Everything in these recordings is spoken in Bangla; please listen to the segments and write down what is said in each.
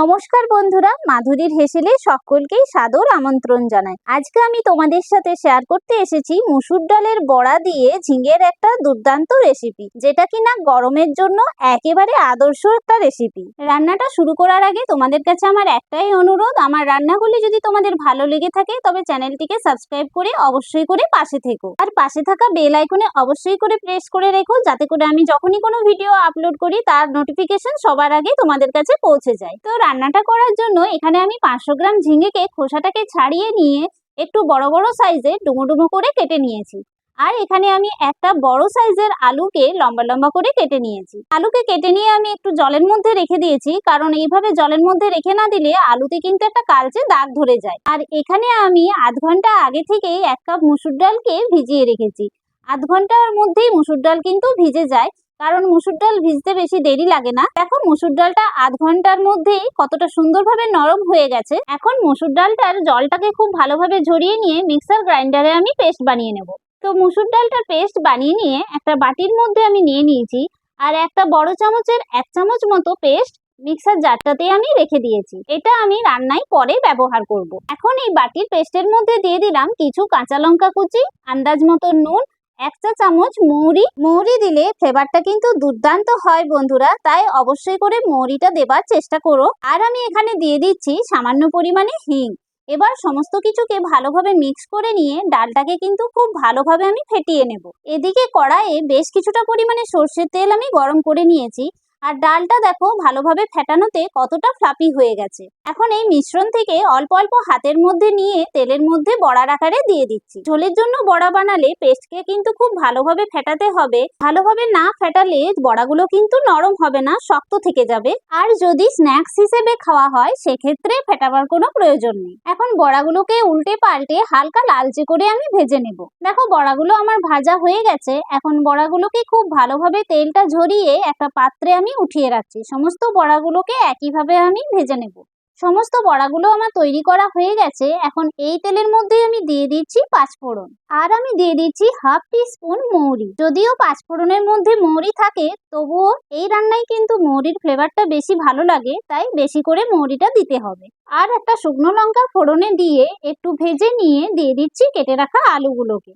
নমস্কার বন্ধুরা, মাধুরীর হেসেলে সকলকেই সাদর আমন্ত্রণ জানাই। আজকে আমি তোমাদের সাথে শেয়ার করতে এসেছি মুসুর ডালের বড়া দিয়ে ঝিঙের একটা দুর্দান্ত রেসিপি যেটা কিনা গরমের জন্য একেবারে আদর্শ একটা রেসিপি রান্নাটা শুরু করার আগে তোমাদের কাছে আমার একটাই অনুরোধ, আমার রান্নাগুলি যদি তোমাদের ভালো লেগে থাকে, তবে চ্যানেলটিকে সাবস্ক্রাইব করে অবশ্যই করে পাশে থেকো। আর পাশে থাকা বেল আইকনে অবশ্যই করে প্রেস করে রেখো, যাতে করে আমি যখনই কোনো ভিডিও আপলোড করি, তার নোটিফিকেশন সবার আগে তোমাদের কাছে পৌঁছে যায়। তো রান্নাটা করার জন্য এখানে আমি পাঁচশো গ্রাম ঝিঙেকে খোসাটাকে ছাড়িয়ে নিয়ে একটু বড় বড় সাইজে ডুমো ডুমো করে কেটে নিয়েছি। আর এখানে আমি একটা বড় সাইজের আলুকে লম্বা লম্বা করে কেটে নিয়েছি। আলুকে কেটে নিয়ে আমি একটু জলের মধ্যে রেখে দিয়েছি, কারণ এইভাবে জলের মধ্যে রেখে না দিলে আলুতে কিন্তু একটা কালচে দাগ ধরে যায়। আর এখানে আমি আধ ঘণ্টা আগে থেকেই এক কাপ মুসুর ডালকে ভিজিয়ে রেখেছি। আধ ঘণ্টার মধ্যেই মুসুর ডাল কিন্তু ভিজে যায়। কারণ মুসুর ডাল ভিজতে বেশি দেরি লাগে না। দেখো, মুসুর ডালটা আধ ঘণ্টার মধ্যেই কতটা সুন্দরভাবে নরম হয়ে গেছে। এখন মুসুর ডালটার জলটাকে খুব ভালোভাবে ঝরিয়ে নিয়ে মিক্সার গ্রাইন্ডারে আমি পেস্ট বানিয়ে নেব। তো মুসুর ডালটার পেস্ট বানিয়ে নিয়ে একটা বাটির মধ্যে আমি নিয়ে নিয়েছি আর একটা বড় চামচের এক চামচ মতো পেস্ট মিক্সার জারটাতে আমি রেখে দিয়েছি। এটা আমি রান্নায় পরে ব্যবহার করব। এখন এই বাটির পেস্টের মধ্যে দিয়ে দিলাম কিছু কাঁচা লঙ্কা কুচি, আন্দাজ মতো নুন এক চা চামচ মৌরি। মৌরি দিলে ফ্লেভারটা কিন্তু দুর্দান্ত হয় বন্ধুরা, তাই অবশ্যই করে মৌরিটা দেবার চেষ্টা করো। আর আমি এখানে দিয়ে দিচ্ছি সামান্য পরিমাণে হিং। এবার সমস্ত কিছুকে ভালোভাবে মিক্স করে নিয়ে ডালটাকে কিন্তু খুব ভালোভাবে আমি ফেটিয়ে নেব। এদিকে কড়াইয়ে বেশ কিছুটা পরিমাণে সর্ষের তেল আমি গরম করে নিয়েছি। আর ডালটা দেখো ভালোভাবে ফেটানোতে কতটা ফ্লাপি হয়ে গেছে। এখন এই মিশ্রণ থেকে অল্প অল্প হাতের মধ্যে নিয়ে তেলের মধ্যে বড়ার আকারে দিয়ে দিচ্ছি। ঝোলের জন্য বড়া বানালে পেস্টকে কিন্তু খুব ভালোভাবে ফেটাতে হবে। ভালোভাবে না ফেটালে বড়াগুলো কিন্তু নরম হবে না, শক্ত থেকে যাবে। আর যদি স্ন্যাক্স হিসেবে খাওয়া হয়, সেক্ষেত্রে ফেটাবার কোনো প্রয়োজন নেই। এখন বড়াগুলোকে উল্টে পাল্টে হালকা লালচে করে আমি ভেজে নেব। দেখো বড়াগুলো আমার ভাজা হয়ে গেছে। এখন বড়াগুলোকে খুব ভালোভাবে তেলটা ঝরিয়ে একটা পাত্রে আমি উঠিয়ে রাখছি। সমস্ত বড়াগুলোকে একইভাবে আমি ভেজে নেব। সমস্ত বড়াগুলো আমার তৈরি করা হয়ে গেছে। এখন এই তেলের মধ্যে আমি দিয়ে দিচ্ছি পাঁচফোড়ন। আর আমি দিয়ে দিচ্ছি হাফ টি স্পুন মৌরি। যদিও পাঁচফোড়নের মধ্যে মৌরি থাকে, তবুও এই রান্নায় কিন্তু মৌরির ফ্লেভারটা বেশি ভালো লাগে, তাই বেশি করে মৌরিটা দিতে হবে। আর একটা শুকনো লঙ্কা ফোড়নে দিয়ে একটু ভেজে নিয়ে দিয়ে দিচ্ছি কেটে রাখা আলুগুলোকে।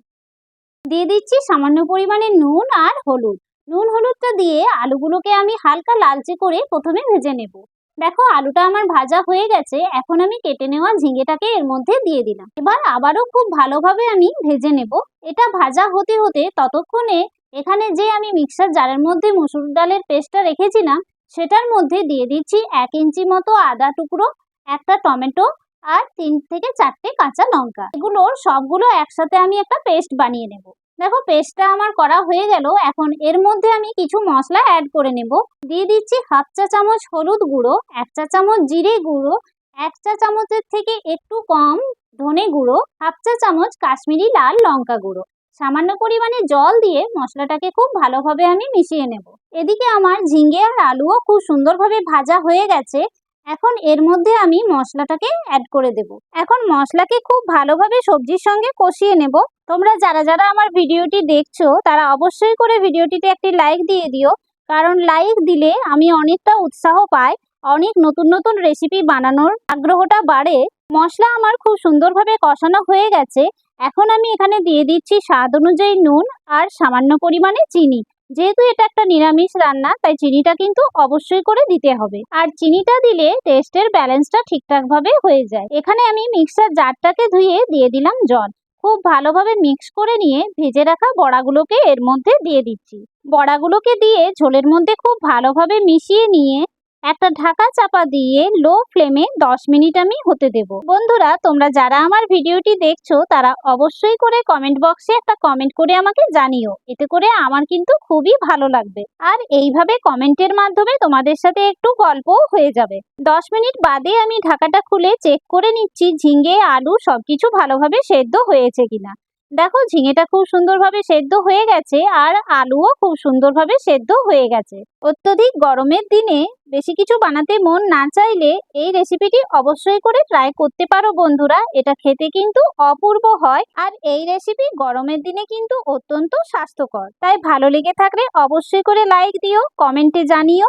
দিয়ে দিচ্ছি সামান্য পরিমাণে নুন আর হলুদ। নুন হলুদটা দিয়ে আলুগুলোকে আমি হালকা লালচে করে প্রথমে ভেজে নেব। দেখো, আলুটা আমার ভাজা হয়ে গেছে, এখন আমি কেটে নেওয়া ঝিঙেটাকে এর মধ্যে দিয়ে দিলাম। এবার আবারও খুব ভালোভাবে আমি ভেজে নেব। এটা ভাজা হতে হতে ততক্ষণে এখানে যে আমি মিক্সার জারের মধ্যে মুসুর ডালের পেস্টটা রেখেছিলাম, সেটার মধ্যে দিয়ে দিচ্ছি এক ইঞ্চি মতো আদা টুকরো, একটা টমেটো আর তিন থেকে চারটে কাঁচা লঙ্কা। এগুলোর সবগুলো একসাথে আমি একটা পেস্ট বানিয়ে নেব। দেখো পেস্টটা আমার করা হয়ে গেল, এখন এর মধ্যে আমি কিছু মশলা অ্যাড করে নেব। দিয়ে দিচ্ছি হাফ চা চামচ হলুদ গুঁড়ো, এক চা চামচ জিরে গুঁড়ো, এক চা চামচের থেকে একটু কম ধনে গুঁড়ো হাফ চা চামচ কাশ্মীরি লাল লঙ্কা গুঁড়ো। সামান্য পরিমাণে জল দিয়ে মশলাটাকে খুব ভালোভাবে আমি মিশিয়ে নেব। এদিকে আমার ঝিঙ্গে আর আলুও খুব সুন্দরভাবে ভাজা হয়ে গেছে। এখন এর মধ্যে আমি মশলাটাকে অ্যাড করে দেব। এখন মশলাকে খুব ভালোভাবে সবজির সঙ্গে কষিয়ে নেব। তোমরা যারা যারা আমার ভিডিওটি দেখছ, তারা অবশ্যই করে ভিডিওটিতে একটি লাইক দিয়ে দিও। কারণ লাইক দিলে আমি অনেকটা উৎসাহ পাই, অনেক নতুন নতুন রেসিপি বানানোর আগ্রহটা বাড়ে। মশলা আমার খুব সুন্দরভাবে কষানো হয়ে গেছে। এখন আমি এখানে দিয়ে দিচ্ছি স্বাদ অনুযায়ী নুন আর সামান্য পরিমাণে চিনি। যেহেতু এটা একটা নিরামিষ রান্না, তাই চিনিটা কিন্তু অবশ্যই করে দিতে হবে। আর চিনিটা দিলে টেস্টের ব্যালেন্সটা ঠিকঠাক ভাবে হয়ে যায়। এখানে আমি মিক্সার জারটাকে ধুয়ে দিয়ে দিলাম জল। খুব ভালোভাবে মিক্স করে নিয়ে ভেজে রাখা বড়াগুলোকে এর মধ্যে দিয়ে দিচ্ছি। বড়াগুলোকে দিয়ে ঝোলের মধ্যে খুব ভালোভাবে মিশিয়ে নিয়ে একটা ঢাকা চাপা দিয়ে লো ফ্লেমে দশ মিনিট আমি হতে দেব। বন্ধুরা, তোমরা যারা আমার ভিডিওটি দেখছ, তারা অবশ্যই করে কমেন্ট বক্সে একটা কমেন্ট করে আমাকে জানিও। এতে করে আমার কিন্তু খুবই ভালো লাগবে। আর এইভাবে কমেন্টের মাধ্যমে তোমাদের সাথে একটু গল্পও হয়ে যাবে। দশ মিনিট বাদে আমি ঢাকাটা খুলে চেক করে নিচ্ছি ঝিঙ্গে আলু সবকিছু ভালোভাবে সেদ্ধ হয়েছে কিনা। দেখো ঝিঙেটা খুব সুন্দরভাবে সেদ্ধ হয়ে গেছে আর আলুও খুব সুন্দরভাবে সেদ্ধ হয়ে গেছে। অত্যধিক গরমের দিনে বেশি কিছু বানাতে মন না চাইলে এই রেসিপিটি অবশ্যই করে ট্রাই করতে পারো বন্ধুরা। এটা খেতে কিন্তু অপূর্ব হয় আর এই রেসিপি গরমের দিনে কিন্তু অত্যন্ত স্বাস্থ্যকর। তাই ভালো লেগে থাকলে অবশ্যই করে লাইক দিও কমেন্টে জানিও।